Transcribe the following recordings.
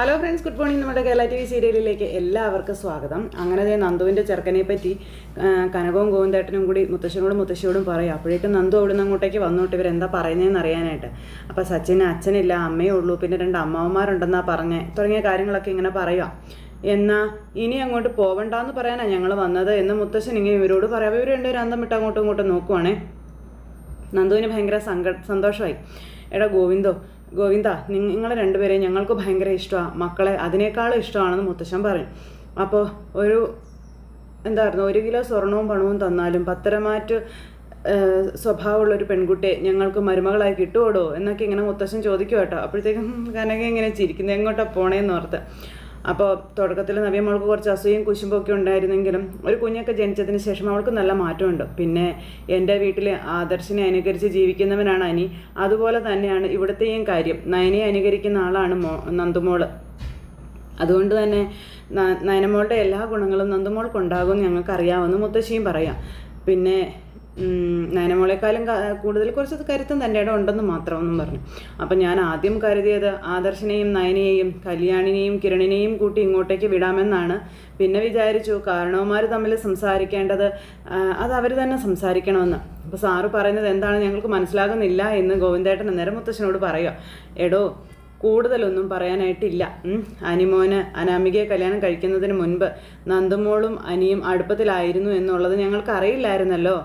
Hello friends good morning നമ്മുടെ Kerala T V സീരിയലിലേക്ക് എല്ലാവർക്കും സ്വാഗതം. അങ്ങനെ ദേ നന്ദുവിന്റെ ചെറുക്കനെ പറ്റി കനകവും ഗോവിന്ദേട്ടനും കൂടി മുത്തശ്ശനോടും മുത്തശ്ശിയോടും പറയും. അപ്പോഴേക്കും നന്ദു അവിടെ നിന്ന് അങ്ങോട്ടേക്ക് വന്നോട്ട് ഇവരെന്താ പറയുന്നതെന്ന് അറിയാനായിട്ട്. അപ്പോൾ സച്ചിന് അച്ഛനില്ല അമ്മയേ ഉള്ളൂ പിന്നെ രണ്ട് അമ്മാവന്മാരുണ്ടെന്നാണ് പറഞ്ഞേ തുടങ്ങിയ കാര്യങ്ങളൊക്കെ ഇങ്ങനെ പറയുക എന്നാ ഇനി അങ്ങോട്ട് പോവണ്ടെന്ന് പറയാനാണ് ഞങ്ങൾ വന്നത്. എന്ന് മുത്തശ്ശൻ ഇങ്ങനെ ഇവരോട് പറയാം. ഇവർ രണ്ടുപേരും അന്തം വിട്ട് അങ്ങോട്ടും ഇങ്ങോട്ടും നോക്കുവാണേ. നന്ദുവിന് ഭയങ്കര സങ്ക സന്തോഷമായി. എടാ ഗോവിന്ദോ ഗോവിന്ദ നിങ്ങൾ രണ്ടുപേരെയും ഞങ്ങൾക്ക് ഭയങ്കര ഇഷ്ടമാണ് മക്കളെ അതിനേക്കാളും ഇഷ്ടമാണെന്ന് മുത്തശ്ശൻ പറയും. അപ്പോൾ ഒരു എന്തായിരുന്നു ഒരു കിലോ സ്വർണവും പണവും തന്നാലും പത്തരമാറ്റ് സ്വഭാവമുള്ള ഒരു പെൺകുട്ടിയെ ഞങ്ങൾക്ക് മരുമകളായി കിട്ടുവോടോ? എന്നൊക്കെ ഇങ്ങനെ മുത്തശ്ശൻ ചോദിക്കും കേട്ടോ അപ്പോഴത്തേക്കും കനക ഇങ്ങനെ ചിരിക്കുന്നത് എങ്ങോട്ടാണ് പോണേന്ന് ഓർത്ത്. അപ്പോൾ തുടക്കത്തിൽ നവ്യ മോൾക്ക് കുറച്ച് അസൂയും കുശുമ്പൊക്കെ ഉണ്ടായിരുന്നെങ്കിലും ഒരു കുഞ്ഞൊക്കെ ജനിച്ചതിന് ശേഷം അവൾക്ക് നല്ല മാറ്റമുണ്ട്. പിന്നെ എന്റെ വീട്ടിൽ ആദർശിനെ അനുകരിച്ച് ജീവിക്കുന്നവനാണ് അനി. അതുപോലെ തന്നെയാണ് ഇവിടുത്തെയും കാര്യം. നയനെ അനുകരിക്കുന്ന ആളാണ് മോ നന്ദുമോൾ. അതുകൊണ്ട് തന്നെ നയനമോളുടെ എല്ലാ ഗുണങ്ങളും നന്ദുമോൾക്കുണ്ടാകും ഞങ്ങൾക്കറിയാമെന്ന് മുത്തശ്ശിയും പറയാം. പിന്നെ നയനമോളെക്കാളും കൂടുതൽ കുറച്ച് കരുത്തും തന്റെ ഇടം ഉണ്ടെന്ന് മാത്രമെന്നും പറഞ്ഞു. അപ്പം ഞാൻ ആദ്യം കരുതിയത് ആദർശിനെയും നയനെയും കല്യാണിനെയും കിരണിനെയും കൂട്ടി ഇങ്ങോട്ടേക്ക് വിടാമെന്നാണ്. പിന്നെ വിചാരിച്ചു കാരണവന്മാർ തമ്മിൽ സംസാരിക്കേണ്ടത് അത് അവർ തന്നെ സംസാരിക്കണമെന്ന്. അപ്പോൾ സാറ് പറയുന്നത് എന്താണ് ഞങ്ങൾക്ക് മനസ്സിലാകുന്നില്ല എന്ന് ഗോവിന്ദേട്ടൻ അന്നേരം മുത്തശ്ശനോട് പറയുക. എടോ കൂടുതലൊന്നും പറയാനായിട്ടില്ല. അനിമോന് അനാമികയെ കല്യാണം കഴിക്കുന്നതിന് മുൻപ് നന്ദുമോളും അനിയും അടുപ്പത്തിലായിരുന്നു എന്നുള്ളത് ഞങ്ങൾക്ക് അറിയില്ലായിരുന്നല്ലോ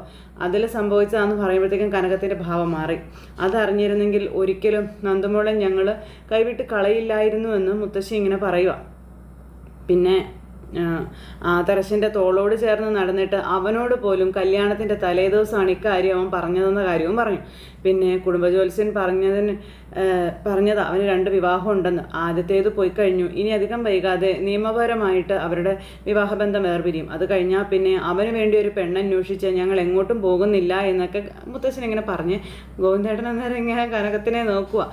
അതിൽ സംഭവിച്ചതാണെന്ന് പറയുമ്പോഴത്തേക്കും കനകത്തിന്റെ ഭാവം മാറി. അതറിഞ്ഞിരുന്നെങ്കിൽ ഒരിക്കലും നന്ദുമോളെ ഞങ്ങൾ കൈവിട്ട് കളയില്ലായിരുന്നു എന്ന് മുത്തശ്ശി ഇങ്ങനെ പറയുക പിന്നെ ആ, തോളോട് ചേർന്ന് നടന്നിട്ട് അവനോട് പോലും കല്യാണത്തിന്റെ തലേദിവസമാണ് ഇക്കാര്യം അവൻ പറഞ്ഞതെന്ന കാര്യവും പറഞ്ഞു. പിന്നെ കുടുംബജോത്സ്യൻ പറഞ്ഞതിന് പറഞ്ഞത് അവന് രണ്ട് വിവാഹം ഉണ്ടെന്ന്. ആദ്യത്തേത് പോയി കഴിഞ്ഞു. ഇനി അധികം വൈകാതെ നിയമപരമായിട്ട് അവരുടെ വിവാഹബന്ധം വേർപിരിയും. അത് കഴിഞ്ഞാൽ പിന്നെ അവന് വേണ്ടി ഒരു പെണ്ണന്വേഷിച്ച് ഞങ്ങൾ എങ്ങോട്ടും പോകുന്നില്ല എന്നൊക്കെ മുത്തശ്ശൻ ഇങ്ങനെ പറഞ്ഞ് ഗോവിന്ദേട്ടൻ അന്നേരം കനകത്തിനെ നോക്കുക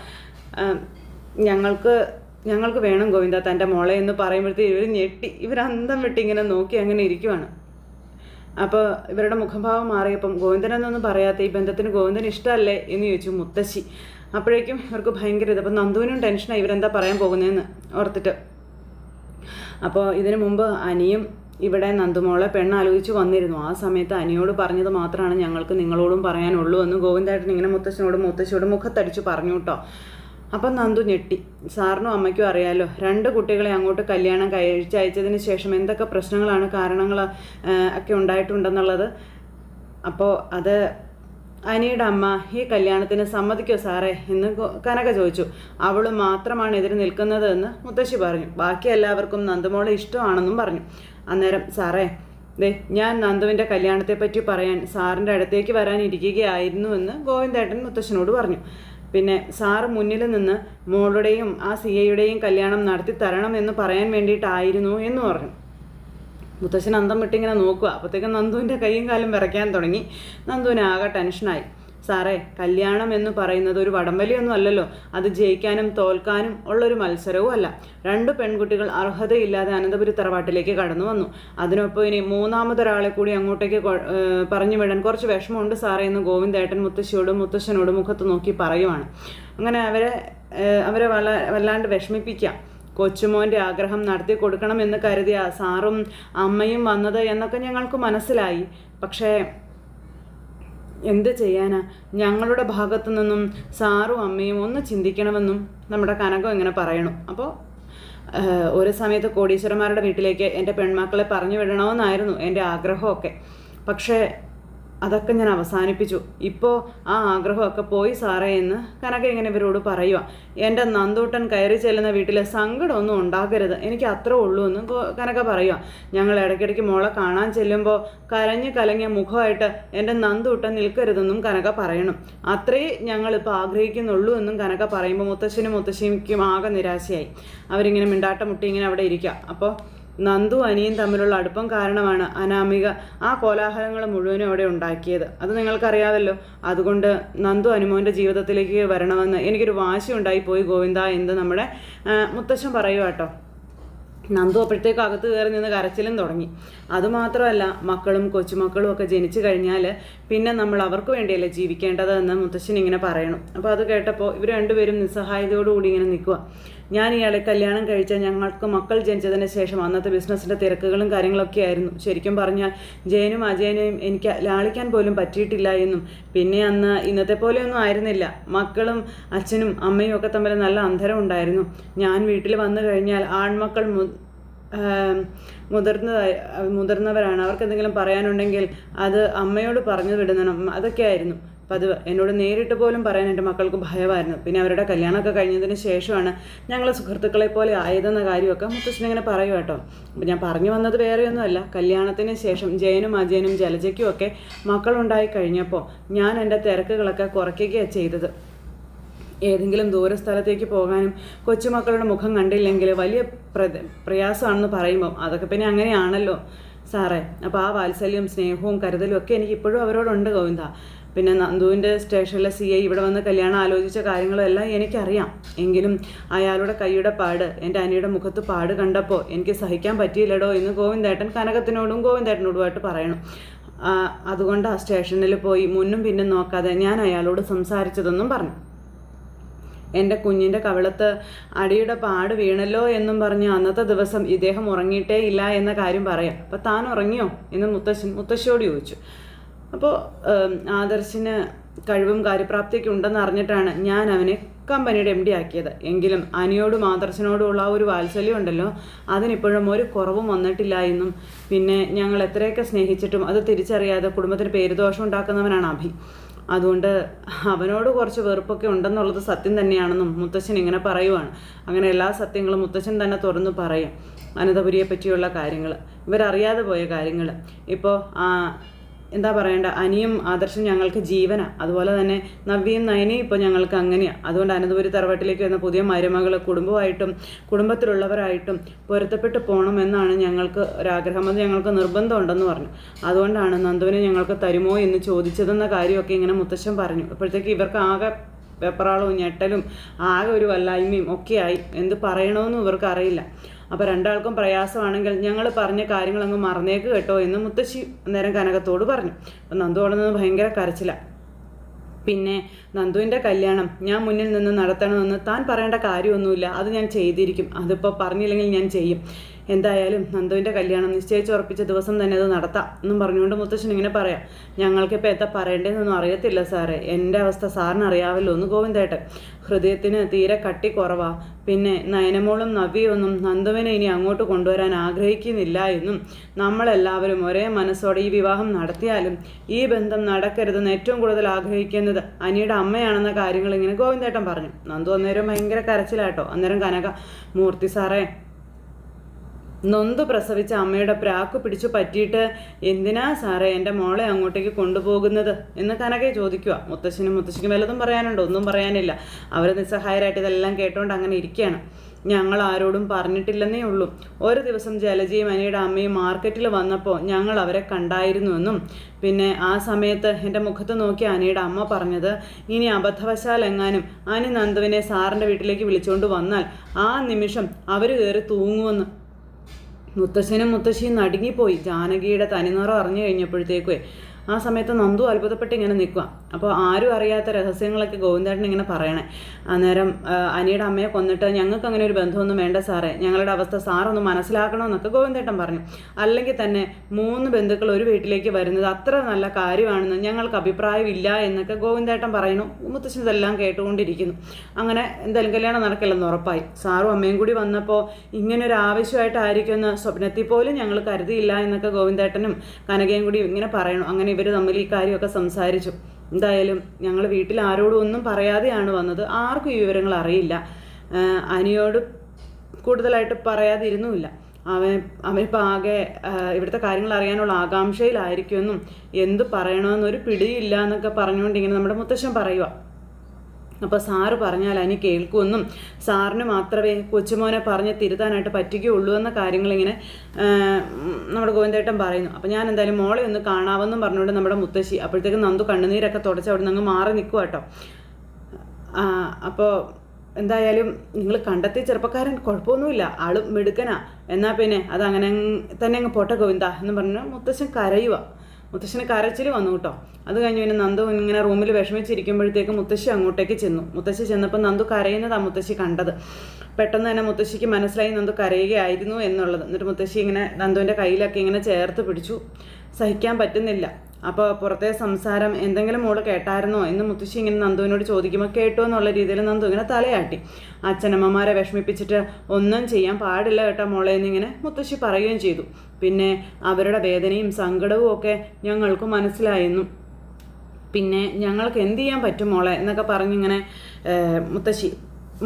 ഞങ്ങൾക്ക് ഞങ്ങൾക്ക് വേണം ഗോവിന്ദ തന്റെ മോളെ എന്ന് പറയുമ്പോഴത്തേ ഇവർ ഞെട്ടി. ഇവർ അന്തം വിട്ട് ഇങ്ങനെ നോക്കി അങ്ങനെ ഇരിക്കുവാണ്. അപ്പോൾ ഇവരുടെ മുഖഭാവം മാറിയപ്പം ഗോവിന്ദനെന്നൊന്നും പറയാത്ത ഈ ബന്ധത്തിന് ഗോവിന്ദൻ ഇഷ്ടമല്ലേ എന്ന് ചോദിച്ചു മുത്തശ്ശി. അപ്പോഴേക്കും ഇവർക്ക് ഭയങ്കര ഇത്. അപ്പം നന്ദുവിനും ടെൻഷനായി ഇവരെന്താ പറയാൻ പോകുന്നതെന്ന് ഓർത്തിട്ട്. അപ്പോൾ ഇതിനു മുമ്പ് അനിയും ഇവിടെ നന്ദുമോളെ പെണ്ണാലോചിച്ച് വന്നിരുന്നു. ആ സമയത്ത് അനിയോട് പറഞ്ഞത് മാത്രമാണ് ഞങ്ങൾക്ക് നിങ്ങളോടും പറയാനുള്ളൂ എന്ന് ഗോവിന്ദേട്ടൻ ഇങ്ങനെ മുത്തശ്ശനോടും മുത്തശ്ശിയോടും മുഖത്തടിച്ച് പറഞ്ഞു കേട്ടോ. അപ്പം നന്ദു ഞെട്ടി. സാറിനും അമ്മയ്ക്കും അറിയാലോ രണ്ട് കുട്ടികളെ അങ്ങോട്ട് കല്യാണം കഴിച്ചയച്ചതിന് ശേഷം എന്തൊക്കെ പ്രശ്നങ്ങളാണ് കാരണങ്ങൾ ഒക്കെ ഉണ്ടായിട്ടുണ്ടെന്നുള്ളത്. അപ്പോൾ അത് അനിയുടെ അമ്മ ഈ കല്യാണത്തിന് സമ്മതിക്കോ സാറേ എന്ന് കനക ചോദിച്ചു. അവൾ മാത്രമാണ് എതിര് നിൽക്കുന്നത് എന്ന് മുത്തശ്ശി പറഞ്ഞു. ബാക്കി എല്ലാവർക്കും നന്ദുമോളെ ഇഷ്ടമാണെന്നും പറഞ്ഞു. അന്നേരം സാറേ ദേ ഞാൻ നന്ദുവിന്റെ കല്യാണത്തെപ്പറ്റി പറയാൻ സാറിന്റെ അടുത്തേക്ക് വരാനിരിക്കുകയായിരുന്നു എന്ന് ഗോവിന്ദേട്ടൻ മുത്തശ്ശനോട് പറഞ്ഞു. പിന്നെ സാറ് മുന്നിൽ നിന്ന് മോളുടെയും ആ സി ഐയുടെയും കല്യാണം നടത്തി തരണം എന്ന് പറയാൻ വേണ്ടിയിട്ടായിരുന്നു എന്ന് പറഞ്ഞു. മുത്തശ്ശൻ അന്തം വിട്ടിങ്ങനെ നോക്കുക. അപ്പോഴത്തേക്കും നന്ദുവിന്റെ കൈയും കാലും വിറയ്ക്കാൻ തുടങ്ങി. നന്ദുവിന് ആകെ ടെൻഷനായി സാറേ കല്യാണം എന്ന് പറയുന്നത് ഒരു വടംവലിയൊന്നും അല്ലല്ലോ. അത് ജയിക്കാനും തോൽക്കാനും ഉള്ളൊരു മത്സരവും അല്ല. രണ്ട് പെൺകുട്ടികൾ അർഹതയില്ലാതെ അനന്തപുരി തറവാട്ടിലേക്ക് കടന്നു വന്നു. അതിനൊപ്പം ഇനി മൂന്നാമതൊരാളെ കൂടി അങ്ങോട്ടേക്ക് പറഞ്ഞു വിടാൻ കുറച്ച് വിഷമമുണ്ട് സാറേ എന്ന് ഗോവിന്ദേട്ടൻ മുത്തശ്ശിയോടും മുത്തശ്ശനോടും മുഖത്ത് നോക്കി പറയുവാണ്. അങ്ങനെ അവരെ അവരെ വല്ല വല്ലാണ്ട് വിഷമിപ്പിക്കാം. കൊച്ചുമോന്റെ ആഗ്രഹം നടത്തി കൊടുക്കണമെന്ന് കരുതിയ സാറും അമ്മയും വന്നത് എന്നൊക്കെ ഞങ്ങൾക്ക് മനസ്സിലായി. പക്ഷേ എന്ത് ചെയ്യാനാ? ഞങ്ങളുടെ ഭാഗത്തു നിന്നും സാറും അമ്മയും ഒന്ന് ചിന്തിക്കണമെന്നും നമ്മുടെ കനകം ഇങ്ങനെ പറയണം. അപ്പോൾ ഒരു സമയത്ത് കോടീശ്വരന്മാരുടെ വീട്ടിലേക്ക് എന്റെ പെൺമക്കളെ പറഞ്ഞു വിടണമെന്നായിരുന്നു എന്റെ ആഗ്രഹമൊക്കെ. പക്ഷേ അതൊക്കെ ഞാൻ അവസാനിപ്പിച്ചു. ഇപ്പോൾ ആ ആഗ്രഹമൊക്കെ പോയി സാറേ എന്ന് കനക ഇങ്ങനെ ഇവരോട് പറയുക എന്റെ നന്ദൂട്ടൻ കയറി ചെല്ലുന്ന വീട്ടിൽ സങ്കടമൊന്നും ഉണ്ടാക്കരുത്. എനിക്ക് അത്രേ ഉള്ളൂ എന്ന് കനക പറയുക ഞങ്ങൾ ഇടയ്ക്കിടയ്ക്ക് മോളെ കാണാൻ ചെല്ലുമ്പോൾ കരഞ്ഞ് കലങ്ങിയ മുഖമായിട്ട് എന്റെ നന്ദൂട്ടൻ നിൽക്കരുതെന്നും കനക പറയണം. അത്രേ ഞങ്ങളിപ്പോൾ ആഗ്രഹിക്കുന്നുള്ളൂ എന്നും കനക പറയുമ്പോൾ മുത്തശ്ശനും മുത്തശ്ശിക്കും ആകെ നിരാശയായി. അവരിങ്ങനെ മിണ്ടാട്ട മുട്ടി ഇങ്ങനെ അവിടെ ഇരിക്കുക അപ്പോൾ നന്ദു അനിയും തമ്മിലുള്ള അടുപ്പം കാരണമാണ് അനാമിക ആ കോലാഹലങ്ങൾ മുഴുവനും അവിടെ ഉണ്ടാക്കിയത്. അത് നിങ്ങൾക്കറിയാമല്ലോ. അതുകൊണ്ട് നന്ദു അനുമോന്റെ ജീവിതത്തിലേക്ക് വരണമെന്ന് എനിക്കൊരു വാശി ഉണ്ടായി പോയി ഗോവിന്ദ എന്ന് നമ്മുടെ മുത്തശ്ശൻ പറയുക കേട്ടോ. നന്ദു അപ്പോഴത്തേക്ക് അകത്ത് കയറി നിന്ന് കരച്ചിലും തുടങ്ങി. അതുമാത്രമല്ല മക്കളും കൊച്ചുമക്കളും ഒക്കെ ജനിച്ചു കഴിഞ്ഞാൽ പിന്നെ നമ്മൾ അവർക്ക് വേണ്ടിയല്ലേ ജീവിക്കേണ്ടത് എന്ന് മുത്തശ്ശൻ ഇങ്ങനെ പറയണം. അപ്പോൾ അത് കേട്ടപ്പോൾ ഇവർ രണ്ടുപേരും നിസ്സഹായതയോടുകൂടി ഇങ്ങനെ നിൽക്കുക ഞാൻ ഇയാളെ കല്യാണം കഴിച്ച ഞങ്ങൾക്ക് മക്കൾ ജനിച്ചതിന് ശേഷം അന്നത്തെ ബിസിനസ്സിന്റെ തിരക്കുകളും കാര്യങ്ങളൊക്കെ ആയിരുന്നു. ശരിക്കും പറഞ്ഞാൽ ജയനും അജയനെയും എനിക്ക് ലാളിക്കാൻ പോലും പറ്റിയിട്ടില്ല എന്നും. പിന്നെ അന്ന് ഇന്നത്തെ പോലെയൊന്നും ആയിരുന്നില്ല. മക്കളും അച്ഛനും അമ്മയും ഒക്കെ തമ്മിൽ നല്ല അന്തരം ഉണ്ടായിരുന്നു. ഞാൻ വീട്ടിൽ വന്നു കഴിഞ്ഞാൽ ആൺമക്കൾ മുതിർന്നതായി മുതിർന്നവരാണ്. അവർക്ക് എന്തെങ്കിലും പറയാനുണ്ടെങ്കിൽ അത് അമ്മയോട് പറഞ്ഞു വിടണം. അതൊക്കെയായിരുന്നു പതിവ് എന്നോട് നേരിട്ട് പോലും പറയാൻ എന്റെ മക്കൾക്ക് ഭയമായിരുന്നു. പിന്നെ അവരുടെ കല്യാണമൊക്കെ കഴിഞ്ഞതിന് ശേഷമാണ് ഞങ്ങൾ സുഹൃത്തുക്കളെ പോലെ ആയതെന്ന കാര്യമൊക്കെ മുത്തശ്ശൻ ഇങ്ങനെ പറയും കേട്ടോ. അപ്പം ഞാൻ പറഞ്ഞു വന്നത് വേറെയൊന്നുമല്ല. കല്യാണത്തിന് ശേഷം ജയനും അജയനും ജലജയ്ക്കും ഒക്കെ മക്കളുണ്ടായി കഴിഞ്ഞപ്പോൾ ഞാൻ എന്റെ തിരക്കുകളൊക്കെ കുറയ്ക്കുകയാണ് ചെയ്തത്. ഏതെങ്കിലും ദൂരസ്ഥലത്തേക്ക് പോകാനും കൊച്ചുമക്കളുടെ മുഖം കണ്ടില്ലെങ്കിൽ വലിയ പ്ര പ്രയാസമാണെന്ന് പറയുമ്പോൾ അതൊക്കെ പിന്നെ അങ്ങനെയാണല്ലോ സാറേ. അപ്പോൾ ആ വാത്സല്യവും സ്നേഹവും കരുതലും ഒക്കെ എനിക്ക് ഇപ്പോഴും അവരോടുണ്ട് ഗോവിന്ദ. പിന്നെ നന്ദുവിന്റെ സ്റ്റേഷനിലെ സി ഐ ഇവിടെ വന്ന് കല്യാണം ആലോചിച്ച കാര്യങ്ങളെല്ലാം എനിക്കറിയാം. എങ്കിലും അയാളുടെ കൈയുടെ പാട് എന്റെ അനിയുടെ മുഖത്ത് പാട് കണ്ടപ്പോൾ എനിക്ക് സഹിക്കാൻ പറ്റിയില്ലടോ എന്ന് ഗോവിന്ദേട്ടൻ കനകത്തിനോടും ഗോവിന്ദേട്ടനോടുമായിട്ട് പറയണം. അതുകൊണ്ട് ആ സ്റ്റേഷനിൽ പോയി മുന്നും പിന്നും നോക്കാതെ ഞാൻ അയാളോട് സംസാരിച്ചതെന്നും പറഞ്ഞു. എന്റെ കുഞ്ഞിന്റെ കവിളത്ത് അടിയുടെ പാട് വീണല്ലോ എന്നും പറഞ്ഞ് അന്നത്തെ ദിവസം ഇദ്ദേഹം ഉറങ്ങിയിട്ടേ ഇല്ല എന്ന കാര്യം പറയാം. അപ്പം താൻ ഉറങ്ങിയോ? എന്ന് മുത്തശ്ശൻ മുത്തശ്ശിയോട് ചോദിച്ചു. അപ്പോൾ ആദർശിന് കഴിവും കാര്യപ്രാപ്തിയൊക്കെ ഉണ്ടെന്ന് അറിഞ്ഞിട്ടാണ് ഞാൻ അവനെ കമ്പനിയുടെ എം ഡി ആക്കിയത്. എങ്കിലും അനിയോടും ആദർശനോടുമുള്ള ഒരു വാത്സല്യം ഉണ്ടല്ലോ അതിനിപ്പോഴും ഒരു കുറവും വന്നിട്ടില്ല എന്നും പിന്നെ ഞങ്ങൾ എത്രയൊക്കെ സ്നേഹിച്ചിട്ടും അത് തിരിച്ചറിയാതെ കുടുംബത്തിന് പേരുദോഷം ഉണ്ടാക്കുന്നവനാണ് അഭി. അതുകൊണ്ട് അവനോട് കുറച്ച് വെറുപ്പൊക്കെ ഉണ്ടെന്നുള്ളത് സത്യം തന്നെയാണെന്നും മുത്തച്ഛൻ ഇങ്ങനെ പറയുവാണ്. അങ്ങനെ എല്ലാ സത്യങ്ങളും മുത്തച്ഛൻ തന്നെ തുറന്നു പറയും. അനന്തപുരിയെ പറ്റിയുള്ള കാര്യങ്ങൾ ഇവരറിയാതെ പോയ കാര്യങ്ങൾ ഇപ്പോൾ എന്താ പറയേണ്ട അനിയും ആദർശം ഞങ്ങൾക്ക് ജീവന. അതുപോലെ തന്നെ നവ്യയും നയനയും ഇപ്പോൾ ഞങ്ങൾക്ക് അങ്ങനെയാണ് അതുകൊണ്ട് അനന്തപുരി തറവാട്ടിലേക്ക് വരുന്ന പുതിയ മരുമകൾ കുടുംബമായിട്ടും കുടുംബത്തിലുള്ളവരായിട്ടും പൊരുത്തപ്പെട്ട് പോകണമെന്നാണ് ഞങ്ങൾക്ക് ഒരാഗ്രഹം. അത് ഞങ്ങൾക്ക് നിർബന്ധമുണ്ടെന്ന് പറഞ്ഞു. അതുകൊണ്ടാണ് നന്ദുവിനെ ഞങ്ങൾക്ക് തരുമോ എന്ന് ചോദിച്ചതെന്ന കാര്യമൊക്കെ ഇങ്ങനെ മുത്തശ്ശൻ പറഞ്ഞു. അപ്പോഴത്തേക്ക് ഇവർക്ക് ആകെ വെപ്പറാളും ഞെട്ടലും ആകെ ഒരു വല്ലായ്മയും ഒക്കെയായി എന്ത് പറയണമെന്നും ഇവർക്ക് അറിയില്ല അപ്പോൾ രണ്ടാൾക്കും പ്രയാസമാണെങ്കിൽ ഞങ്ങൾ പറഞ്ഞ കാര്യങ്ങളങ്ങ് മറന്നേക്ക് കേട്ടോ എന്ന് മുത്തശ്ശി നേരം കനകത്തോട് പറഞ്ഞു. അപ്പം നന്ദു അവിടെ ഭയങ്കര കരച്ചില. പിന്നെ നന്ദുവിന്റെ കല്യാണം ഞാൻ മുന്നിൽ നിന്ന് നടത്തണമെന്ന് താൻ പറയേണ്ട കാര്യമൊന്നുമില്ല. അത് ഞാൻ ചെയ്തിരിക്കും. അതിപ്പോൾ പറഞ്ഞില്ലെങ്കിൽ ഞാൻ ചെയ്യും. എന്തായാലും നന്ദുവിന്റെ കല്യാണം നിശ്ചയിച്ചുറപ്പിച്ച ദിവസം തന്നെ അത് നടത്താം എന്നും പറഞ്ഞുകൊണ്ട് മുത്തശ്ശൻ ഇങ്ങനെ പറയാം. ഞങ്ങൾക്കിപ്പോൾ എന്താ പറയേണ്ടതെന്നൊന്നും അറിയത്തില്ല സാറേ. എന്റെ അവസ്ഥ സാറിന് അറിയാമല്ലോ ഒന്ന് ഗോവിന്ദേട്ടൻ. ഹൃദയത്തിന് തീരെ കട്ടി കുറവാ. പിന്നെ നയനമോളും നവ്യൊന്നും നന്ദുവിനെ ഇനി അങ്ങോട്ട് കൊണ്ടുവരാൻ ആഗ്രഹിക്കുന്നില്ല എന്നും നമ്മളെല്ലാവരും ഒരേ മനസ്സോടെ ഈ വിവാഹം നടത്തിയാലും ഈ ബന്ധം നടക്കരുതെന്ന് ഏറ്റവും കൂടുതൽ ആഗ്രഹിക്കുന്നത് അനിയുടെ അമ്മയാണെന്ന കാര്യങ്ങൾ ഇങ്ങനെ ഗോവിന്ദേട്ടൻ പറഞ്ഞു. നന്ദു അന്നേരം ഭയങ്കര കരച്ചിലാട്ടോ. അന്നേരം കനക മൂർത്തി സാറേ നൊന്ത് പ്രസവിച്ച അമ്മയുടെ പ്രാക്ക് പിടിച്ചു പറ്റിയിട്ട് എന്തിനാ സാറേ എന്റെ മോളെ അങ്ങോട്ടേക്ക് കൊണ്ടുപോകുന്നത്? എന്ന് കനകെ ചോദിക്കുക മുത്തശ്ശനും മുത്തശ്ശിക്കും വല്ലതും പറയാനുണ്ടോ? ഒന്നും പറയാനില്ല. അവർ നിസ്സഹായരായിട്ട് ഇതെല്ലാം കേട്ടുകൊണ്ട് അങ്ങനെ ഇരിക്കുകയാണ് ഞങ്ങൾ ആരോടും പറഞ്ഞിട്ടില്ലെന്നേ ഉള്ളൂ. ഒരു ദിവസം ജലജയും അനിയുടെ അമ്മയും മാർക്കറ്റിൽ വന്നപ്പോൾ ഞങ്ങൾ അവരെ കണ്ടായിരുന്നുവെന്നും പിന്നെ ആ സമയത്ത് എന്റെ മുഖത്ത് നോക്കി അനിയുടെ അമ്മ പറഞ്ഞത് ഇനി അബദ്ധവശാൽ എങ്ങാനും അനി നന്ദുവിനെ സാറിന്റെ വീട്ടിലേക്ക് വിളിച്ചുകൊണ്ട് വന്നാൽ ആ നിമിഷം അവർ കയറി തൂങ്ങുമെന്ന്. മുത്തശ്ശനും മുത്തശ്ശിയും നടുങ്ങിപ്പോയി. ജാനകിയുടെ തനിനിറം അറിഞ്ഞു കഴിഞ്ഞപ്പോഴത്തേക്കുവേ ആ സമയത്ത് നന്ദു അത്ഭുതപ്പെട്ട് ഇങ്ങനെ നിൽക്കുക അപ്പോൾ ആരും അറിയാത്ത രഹസ്യങ്ങളൊക്കെ ഗോവിന്ദേട്ടൻ ഇങ്ങനെ പറയണേ. അന്നേരം അനിയുടെ അമ്മയെ കൊന്നിട്ട് ഞങ്ങൾക്ക് അങ്ങനെ ഒരു ബന്ധമൊന്നും വേണ്ട സാറേ. ഞങ്ങളുടെ അവസ്ഥ സാറൊന്ന് മനസ്സിലാക്കണമെന്നൊക്കെ ഗോവിന്ദേട്ടൻ പറഞ്ഞു. അല്ലെങ്കിൽ തന്നെ മൂന്ന് ബന്ധുക്കൾ ഒരു വീട്ടിലേക്ക് വരുന്നത് അത്ര നല്ല കാര്യമാണെന്ന് ഞങ്ങൾക്ക് അഭിപ്രായമില്ല എന്നൊക്കെ ഗോവിന്ദേട്ടൻ പറയുന്നു. മുത്തശ്ശൻ ഇതെല്ലാം കേട്ടുകൊണ്ടിരിക്കുന്നു. അങ്ങനെ എന്തായാലും കല്യാണം നടക്കില്ലെന്ന് ഉറപ്പായി. സാറും അമ്മയും കൂടി വന്നപ്പോൾ ഇങ്ങനെ ഒരു ആവശ്യമായിട്ടായിരിക്കുമെന്ന് സ്വപ്നത്തിൽ പോലും ഞങ്ങൾ കരുതിയില്ല എന്നൊക്കെ ഗോവിന്ദേട്ടനും കനകയും കൂടി ഇങ്ങനെ പറയണു അങ്ങനെ ഇവർ തമ്മിൽ ഈ കാര്യമൊക്കെ സംസാരിച്ചു. എന്തായാലും ഞങ്ങൾ വീട്ടിൽ ആരോടും ഒന്നും പറയാതെയാണ് വന്നത്. ആർക്കും ഈ വിവരങ്ങൾ അറിയില്ല. അനിയോട് കൂടുതലായിട്ട് പറയാതിരുന്നുമില്ല. അവൻ അവനിപ്പോൾ ആകെ ഇവിടുത്തെ കാര്യങ്ങൾ അറിയാനുള്ള ആകാംക്ഷയിലായിരിക്കുമെന്നും എന്ത് പറയണമെന്നൊരു പിടിയില്ല എന്നൊക്കെ പറഞ്ഞുകൊണ്ട് ഇങ്ങനെ നമ്മുടെ മുത്തശ്ശൻ പറയുക അപ്പോൾ സാറ് പറഞ്ഞാൽ അതിന് കേൾക്കുമെന്നും സാറിന് മാത്രമേ കൊച്ചുമോനെ പറഞ്ഞ് തിരുത്താനായിട്ട് പറ്റുകയുള്ളൂ എന്ന കാര്യങ്ങളിങ്ങനെ നമ്മുടെ ഗോവിന്ദേട്ടൻ പറയുന്നു. അപ്പോൾ ഞാൻ എന്തായാലും മോളെ ഒന്ന് കാണാമെന്നും പറഞ്ഞുകൊണ്ട് നമ്മുടെ മുത്തശ്ശി അപ്പോഴത്തേക്ക് നന്ദു കണ്ണുനീരൊക്കെ തുടച്ച് അവിടെ നിന്ന് മാറി നിൽക്കുക കേട്ടോ. അപ്പോൾ എന്തായാലും നിങ്ങൾ കണ്ടെത്തിയ ചെറുപ്പക്കാരൻ കുഴപ്പമൊന്നുമില്ല ആളും മിടുക്കനാ. എന്നാൽ പിന്നെ അതങ്ങനെ തന്നെ അങ്ങ് പോട്ടെ ഗോവിന്ദ എന്ന് പറഞ്ഞു മുത്തശ്ശൻ കരയുക മുത്തശ്ശന് കരച്ചിൽ വന്നു കേട്ടോ. അത് കഴിഞ്ഞ് പിന്നെ നന്ദു ഇങ്ങനെ റൂമിൽ വിഷമിച്ചിരിക്കുമ്പോഴത്തേക്ക് മുത്തശ്ശി അങ്ങോട്ടേക്ക് ചെന്നു. മുത്തശ്ശി ചെന്നപ്പോൾ നന്ദു കരയുന്നതാണ് മുത്തശ്ശി കണ്ടത്. പെട്ടെന്ന് തന്നെ മുത്തശ്ശിക്ക് മനസ്സിലായി നന്ദു കരയുകയായിരുന്നു എന്നുള്ളത്. എന്നിട്ട് മുത്തശ്ശി ഇങ്ങനെ നന്ദുവിന്റെ കയ്യിലൊക്കെ ഇങ്ങനെ ചേർത്ത് പിടിച്ചു. സഹിക്കാൻ പറ്റുന്നില്ല. അപ്പോൾ പുറത്തെ സംസാരം എന്തെങ്കിലും മോൾ കേട്ടായിരുന്നോ എന്ന് മുത്തശ്ശി ഇങ്ങനെ നന്ദുവിനോട് ചോദിക്കുമ്പോൾ കേട്ടോ എന്നുള്ള രീതിയിൽ നന്ദു ഇങ്ങനെ തലയാട്ടി. അച്ഛനമ്മമാരെ വിഷമിപ്പിച്ചിട്ട് ഒന്നും ചെയ്യാൻ പാടില്ല കേട്ടോ മോളെ എന്നിങ്ങനെ മുത്തശ്ശി പറയുകയും ചെയ്തു. പിന്നെ അവരുടെ വേദനയും സങ്കടവും ഒക്കെ ഞങ്ങൾക്ക് മനസ്സിലായിരുന്നു പിന്നെ ഞങ്ങൾക്ക് എന്ത് ചെയ്യാൻ പറ്റും മോളെ എന്നൊക്കെ പറഞ്ഞിങ്ങനെ മുത്തശ്ശി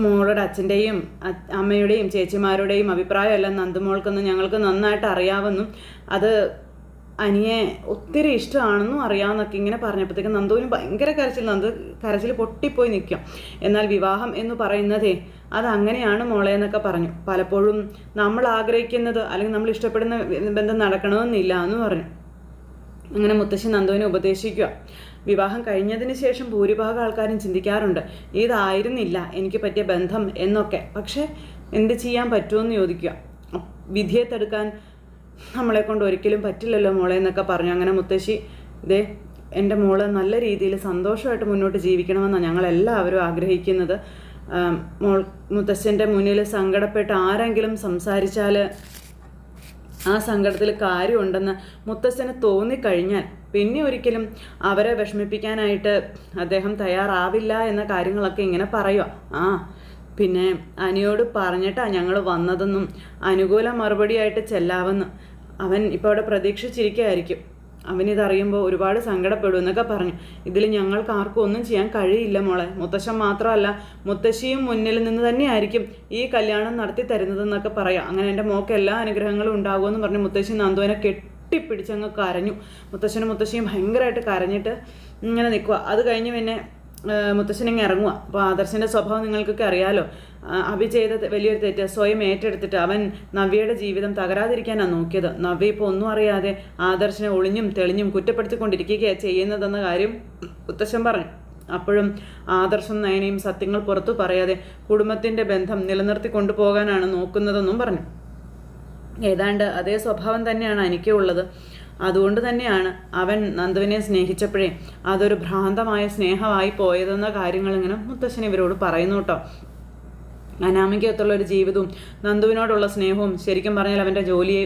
മോളുടെ അച്ഛന്റെയും അമ്മയുടെയും ചേച്ചിമാരുടെയും അഭിപ്രായമെല്ലാം നന്ദുമോൾക്കൊന്നും ഞങ്ങൾക്ക് നന്നായിട്ട് അറിയാമെന്നും. അത് അനിയെ ഒത്തിരി ഇഷ്ടമാണെന്നും അറിയാമെന്നൊക്കെ ഇങ്ങനെ പറഞ്ഞപ്പോഴത്തേക്കും നന്ദുവിന് ഭയങ്കര കരച്ചിൽ നന്ദു കരച്ചിൽ പൊട്ടിപ്പോയി നിൽക്കും. എന്നാൽ വിവാഹം എന്ന് പറയുന്നതേ അത് അങ്ങനെയാണ് മോളെ എന്നൊക്കെ പറഞ്ഞു. പലപ്പോഴും നമ്മൾ ആഗ്രഹിക്കുന്നത് അല്ലെങ്കിൽ നമ്മൾ ഇഷ്ടപ്പെടുന്ന ബന്ധം നടക്കണമെന്നില്ല എന്ന് പറഞ്ഞു. അങ്ങനെ മുത്തശ്ശി നന്ദുവിനെ ഉപദേശിക്കുക. വിവാഹം കഴിഞ്ഞതിന് ശേഷം ഭൂരിഭാഗം ആൾക്കാരും ചിന്തിക്കാറുണ്ട് ഇതായിരുന്നില്ല എനിക്ക് പറ്റിയ ബന്ധം എന്നൊക്കെ. പക്ഷേ എന്ത് ചെയ്യാൻ പറ്റുമെന്ന് ചോദിക്കുക. വിധിയെ തടുക്കാൻ നമ്മളെ കൊണ്ട് ഒരിക്കലും പറ്റില്ലല്ലോ മോളെ എന്നൊക്കെ പറഞ്ഞു. അങ്ങനെ മുത്തശ്ശി ഇതേ എന്റെ മോൾ നല്ല രീതിയിൽ സന്തോഷമായിട്ട് മുന്നോട്ട് ജീവിക്കണമെന്നാണ് ഞങ്ങളെല്ലാവരും ആഗ്രഹിക്കുന്നത്. മോൾ മുത്തശ്ശന്റെ മുന്നിൽ സങ്കടപ്പെട്ട് ആരെങ്കിലും സംസാരിച്ചാൽ ആ സങ്കടത്തിൽ കാര്യമുണ്ടെന്ന് മുത്തശ്ശന് തോന്നിക്കഴിഞ്ഞാൽ പിന്നെ ഒരിക്കലും അവരെ വിഷമിപ്പിക്കാനായിട്ട് അദ്ദേഹം തയ്യാറാവില്ല എന്ന കാര്യങ്ങളൊക്കെ ഇങ്ങനെ പറയുക. ആ പിന്നെ അനിയോട് പറഞ്ഞിട്ടാ ഞങ്ങൾ വന്നതെന്നും അനുകൂല മറുപടിയായിട്ട് ചെല്ലാവെന്ന്. അവൻ ഇപ്പോൾ അവിടെ പ്രതീക്ഷിച്ചിരിക്കുകയായിരിക്കും. അവനിതറിയുമ്പോൾ ഒരുപാട് സങ്കടപ്പെടും എന്നൊക്കെ പറഞ്ഞു. ഇതിൽ ഞങ്ങൾക്ക് ആർക്കും ഒന്നും ചെയ്യാൻ കഴിയില്ല മോളെ. മുത്തശ്ശൻ മാത്രമല്ല മുത്തശ്ശിയും മുന്നിൽ നിന്ന് തന്നെയായിരിക്കും ഈ കല്യാണം നടത്തി തരുന്നതെന്നൊക്കെ പറയാം. അങ്ങനെ എന്റെ മോക്ക് എല്ലാ അനുഗ്രഹങ്ങളും ഉണ്ടാകുമെന്ന് പറഞ്ഞ് മുത്തശ്ശി നന്ദുവിനെ കെട്ടിപ്പിടിച്ചങ്ങ് കരഞ്ഞു. മുത്തശ്ശനും മുത്തശ്ശിയും ഭയങ്കരമായിട്ട് കരഞ്ഞിട്ട് ഇങ്ങനെ നിൽക്കുക അത് കഴിഞ്ഞ് പിന്നെ മുത്തശ്ശൻ ഇങ്ങനെ ഇറങ്ങുക അപ്പോൾ ആദർശന്റെ സ്വഭാവം നിങ്ങൾക്കൊക്കെ അറിയാലോ. അഭി ചെയ്ത വലിയൊരു തെറ്റ് സ്വയം ഏറ്റെടുത്തിട്ട് അവൻ നവ്യയുടെ ജീവിതം തകരാതിരിക്കാനാണ് നോക്കിയത്. നവ്യ ഇപ്പോൾ ഒന്നും അറിയാതെ ആദർശനെ ഒളിഞ്ഞും തെളിഞ്ഞും കുറ്റപ്പെടുത്തിക്കൊണ്ടിരിക്കുകയാണ് ചെയ്യുന്നതെന്ന കാര്യം മുത്തശ്ശൻ പറഞ്ഞു. അപ്പോഴും ആദർശം നയനയും സത്യങ്ങൾ പുറത്തു പറയാതെ കുടുംബത്തിന്റെ ബന്ധം നിലനിർത്തി കൊണ്ടുപോകാനാണ് നോക്കുന്നതെന്നും പറഞ്ഞു. ഏതാണ്ട് അതേ സ്വഭാവം തന്നെയാണ് എനിക്കുള്ളത് അതുകൊണ്ട് തന്നെയാണ് അവൻ നന്ദുവിനെ സ്നേഹിച്ചപ്പോഴേ അതൊരു ഭ്രാന്തമായ സ്നേഹമായി പോയതെന്ന കാര്യങ്ങൾ ഇങ്ങനെ മുത്തശ്ശൻ ഇവരോട് പറയുന്നു കേട്ടോ. അനാമികത്തുള്ള ഒരു ജീവിതവും നന്ദുവിനോടുള്ള സ്നേഹവും ശരിക്കും പറഞ്ഞാൽ അവന്റെ ജോലിയെ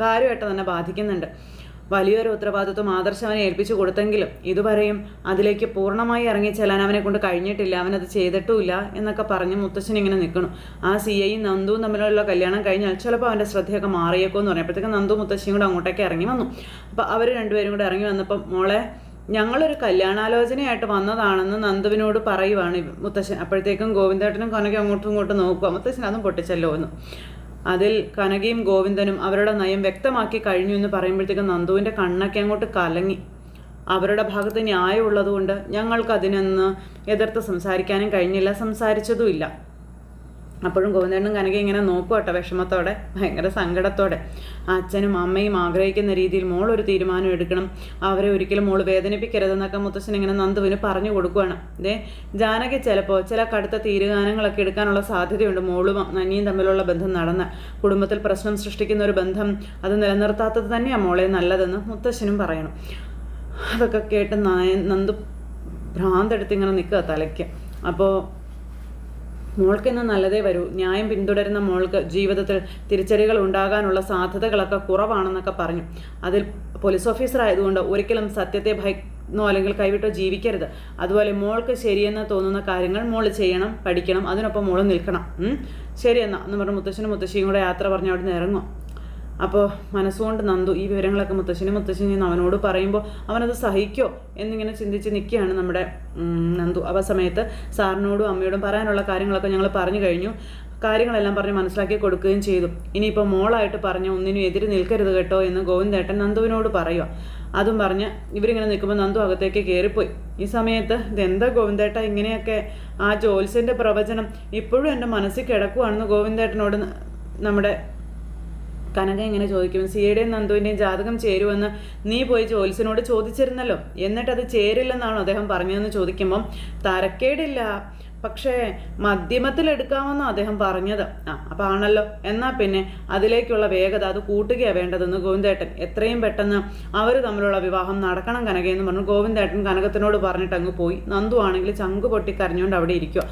കാര്യമായിട്ട് തന്നെ ബാധിക്കുന്നുണ്ട്. വലിയൊരു ഉത്തരവാദിത്വം ആദർശം അവനെ ഏൽപ്പിച്ചു കൊടുത്തെങ്കിലും ഇതുവരെയും അതിലേക്ക് പൂർണമായി ഇറങ്ങി ചെല്ലാൻ അവനെ കൊണ്ട് കഴിഞ്ഞിട്ടില്ല. അവനത് ചെയ്തിട്ടുമില്ല എന്നൊക്കെ പറഞ്ഞ് മുത്തശ്ശൻ ഇങ്ങനെ നിൽക്കണം ആ സി ഐയും നന്ദുവും തമ്മിലുള്ള കല്യാണം കഴിഞ്ഞാൽ ചിലപ്പോൾ അവന്റെ ശ്രദ്ധയൊക്കെ മാറിയേക്കോ എന്ന് പറഞ്ഞപ്പോഴത്തേക്ക് നന്ദു മുത്തശ്ശിയും കൂടെ അങ്ങോട്ടേക്ക് ഇറങ്ങി വന്നു. അപ്പോൾ അവർ രണ്ടുപേരും കൂടെ ഇറങ്ങി വന്നപ്പം മോളെ ഞങ്ങളൊരു കല്യാണാലോചനയായിട്ട് വന്നതാണെന്ന് നന്ദുവിനോട് പറയുവാണ് മുത്തശ്ശൻ. അപ്പോഴത്തേക്കും ഗോവിന്ദേട്ടനും കൊനയ്ക്ക് അങ്ങോട്ടും ഇങ്ങോട്ടും നോക്കുക. മുത്തശ്ശൻ അതും പൊട്ടിച്ചല്ലോ എന്ന്. അതിൽ കനകയും ഗോവിന്ദനും അവരുടെ നയം വ്യക്തമാക്കി കഴിഞ്ഞു എന്ന് പറയുമ്പോഴത്തേക്കും നന്ദുവിന്റെ കണ്ണൊക്കെ അങ്ങോട്ട് കലങ്ങി. അവരുടെ ഭാഗത്ത് ന്യായമുള്ളതുകൊണ്ട് ഞങ്ങൾക്ക് അതിനൊന്ന് എതിർത്ത് സംസാരിക്കാനും കഴിഞ്ഞില്ല സംസാരിച്ചതുമില്ല അപ്പോഴും ഗോവിന്ദേണ്ണും കനക ഇങ്ങനെ നോക്കും കേട്ടോ വിഷമത്തോടെ ഭയങ്കര സങ്കടത്തോടെ. അച്ഛനും അമ്മയും ആഗ്രഹിക്കുന്ന രീതിയിൽ മോൾ ഒരു തീരുമാനം എടുക്കണം. അവരെ ഒരിക്കലും മോൾ വേദനിപ്പിക്കരുതെന്നൊക്കെ മുത്തശ്ശൻ ഇങ്ങനെ നന്ദുവിന് പറഞ്ഞു കൊടുക്കുകയാണ് ദേ ജാനകി ചിലപ്പോൾ ചില കടുത്ത തീരുമാനങ്ങളൊക്കെ എടുക്കാനുള്ള സാധ്യതയുണ്ട് മോളും നനിയും തമ്മിലുള്ള ബന്ധം നടന്ന്. കുടുംബത്തിൽ പ്രശ്നം സൃഷ്ടിക്കുന്ന ഒരു ബന്ധം അത് നിലനിർത്താത്തത് തന്നെയാണ് മോളെ നല്ലതെന്ന് മുത്തശ്ശനും പറയണം. അതൊക്കെ കേട്ട് നന്ദു ഭ്രാന്തെടുത്ത് ഇങ്ങനെ നിൽക്കുക തലയ്ക്ക്. അപ്പോൾ മോൾക്കിന്ന് നല്ലതേ വരൂ. ന്യായം പിന്തുടരുന്ന മോൾക്ക് ജീവിതത്തിൽ തിരിച്ചടികൾ ഉണ്ടാകാനുള്ള സാധ്യതകളൊക്കെ കുറവാണെന്നൊക്കെ പറഞ്ഞു. അതിൽ പോലീസ് ഓഫീസർ ആയതുകൊണ്ട് ഒരിക്കലും സത്യത്തെ ഭയന്നോ അല്ലെങ്കിൽ കൈവിട്ടോ ജീവിക്കരുത്. അതുപോലെ മോൾക്ക് ശരിയെന്ന് തോന്നുന്ന കാര്യങ്ങൾ മോൾ ചെയ്യണം പഠിക്കണം അതിനൊപ്പം മോൾ നിൽക്കണം? ശരിയെന്നാ. എന്ന് പറഞ്ഞ മുത്തശ്ശനും മുത്തശ്ശിയും കൂടെ യാത്ര പറഞ്ഞ് അവിടെ നിന്ന് ഇറങ്ങും. അപ്പോൾ മനസ്സുകൊണ്ട് നന്ദു ഈ വിവരങ്ങളൊക്കെ മുത്തശ്ശനും മുത്തശ്ശനും അവനോട് പറയുമ്പോൾ അവനത് സഹിക്കോ എന്നിങ്ങനെ ചിന്തിച്ച് നിൽക്കുകയാണ് നമ്മുടെ നന്ദു. ആ സമയത്ത് സാറിനോടും അമ്മയോടും പറയാനുള്ള കാര്യങ്ങളൊക്കെ ഞങ്ങൾ പറഞ്ഞു കഴിഞ്ഞു. കാര്യങ്ങളെല്ലാം പറഞ്ഞ് മനസ്സിലാക്കി കൊടുക്കുകയും ചെയ്തു. ഇനിയിപ്പോൾ മോളായിട്ട് പറഞ്ഞ ഒന്നിനും എതിര് നിൽക്കരുത് കേട്ടോ എന്ന് ഗോവിന്ദേട്ടൻ നന്ദുവിനോട് പറയുക അതും പറഞ്ഞ് ഇവരിങ്ങനെ നിൽക്കുമ്പോൾ നന്ദു അകത്തേക്ക് കയറിപ്പോയി ഈ സമയത്ത് ഇതെന്താ ഗോവിന്ദേട്ട ഇങ്ങനെയൊക്കെ? ആ ജോത്സ്യന്റെ പ്രവചനം ഇപ്പോഴും എന്റെ മനസ്സിൽ കിടക്കുവാണെന്ന് ഗോവിന്ദേട്ടനോട് നമ്മുടെ കനക ഇങ്ങനെ ചോദിക്കും സിയുടെയും നന്ദുവിന്റെയും ജാതകം ചേരുമെന്ന് നീ പോയി ജോത്സ്യനോട് ചോദിച്ചിരുന്നല്ലോ? എന്നിട്ടത് ചേരില്ലെന്നാണ് അദ്ദേഹം പറഞ്ഞതെന്ന് ചോദിക്കുമ്പം തരക്കേടില്ല. പക്ഷേ മധ്യമത്തിലെടുക്കാമെന്നോ അദ്ദേഹം പറഞ്ഞത്. ആ അപ്പം ആണല്ലോ. എന്നാൽ പിന്നെ അതിലേക്കുള്ള വേഗത അത് കൂട്ടുകയാണ് വേണ്ടതെന്ന് ഗോവിന്ദേട്ടൻ. എത്രയും പെട്ടെന്ന് അവർ തമ്മിലുള്ള വിവാഹം നടക്കണം കനകയെന്ന് പറഞ്ഞു. ഗോവിന്ദേട്ടൻ കനകത്തിനോട് പറഞ്ഞിട്ട് അങ്ങ് പോയി. നന്ദു ആണെങ്കിൽ ചങ്ക് പൊട്ടി കരഞ്ഞുകൊണ്ട് അവിടെ ഇരിക്കുക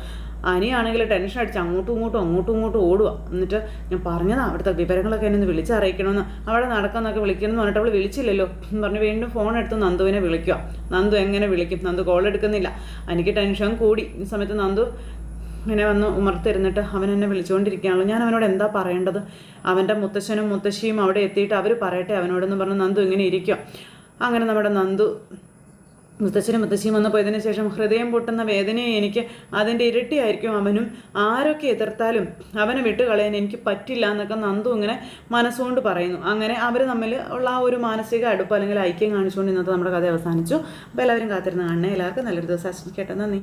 അനിയാണെങ്കിൽ ടെൻഷൻ അടിച്ച് അങ്ങോട്ടും ഇങ്ങോട്ടും അങ്ങോട്ടും ഇങ്ങോട്ടും ഓടുക എന്നിട്ട് ഞാൻ പറഞ്ഞതാ അവിടുത്തെ വിവരങ്ങളൊക്കെ എന്നെ വിളിച്ചറിയിക്കണമെന്ന് അവിടെ നടക്കാന്നൊക്കെ വിളിക്കണമെന്ന് പറഞ്ഞിട്ട് അവൾ വിളിച്ചില്ലല്ലോ. എന്ന് പറഞ്ഞ് വീണ്ടും ഫോൺ എടുത്ത് നന്ദുവിനെ വിളിക്കുക നന്ദു എങ്ങനെ വിളിക്കും? നന്ദു കോൾ എടുക്കുന്നില്ല. എനിക്ക് ടെൻഷൻ കൂടി. ഈ സമയത്ത് നന്ദു ഇങ്ങനെ വന്ന് ഉമർത്തിരുന്നിട്ട് അവൻ എന്നെ വിളിച്ചുകൊണ്ടിരിക്കുകയാണല്ലോ ഞാൻ അവനോട് എന്താ പറയേണ്ടത്? അവന്റെ മുത്തശ്ശനും മുത്തശ്ശിയും അവിടെ എത്തിയിട്ട് അവർ പറയട്ടെ അവനോടെന്ന് പറഞ്ഞ് നന്ദു ഇങ്ങനെ ഇരിക്കുക അങ്ങനെ നമ്മുടെ നന്ദു മുത്തച്ഛനും മുത്തശ്ശിയും വന്നു പോയതിനു ശേഷം ഹൃദയം പൊട്ടുന്ന വേദനയെ എനിക്ക് അതിന്റെ ഇരട്ടിയായിരിക്കും അവനും. ആരൊക്കെ എതിർത്താലും അവനെ വിട്ടുകളയാൻ എനിക്ക് പറ്റില്ല എന്നൊക്കെ നന്ദു ഇങ്ങനെ മനസ്സുകൊണ്ട് പറയുന്നു. അങ്ങനെ അവർ തമ്മിൽ ഉള്ള ആ ഒരു മാനസിക അടുപ്പ് അല്ലെങ്കിൽ ഐക്യം കാണിച്ചുകൊണ്ട് ഇന്നത്തെ നമ്മുടെ കഥ അവസാനിച്ചു. അപ്പോൾ എല്ലാവരും കാത്തിരുന്ന് കാണണേ. എല്ലാവർക്കും നല്ലൊരു ദിവസം ആശംസിക്കട്ടെ. നന്ദി.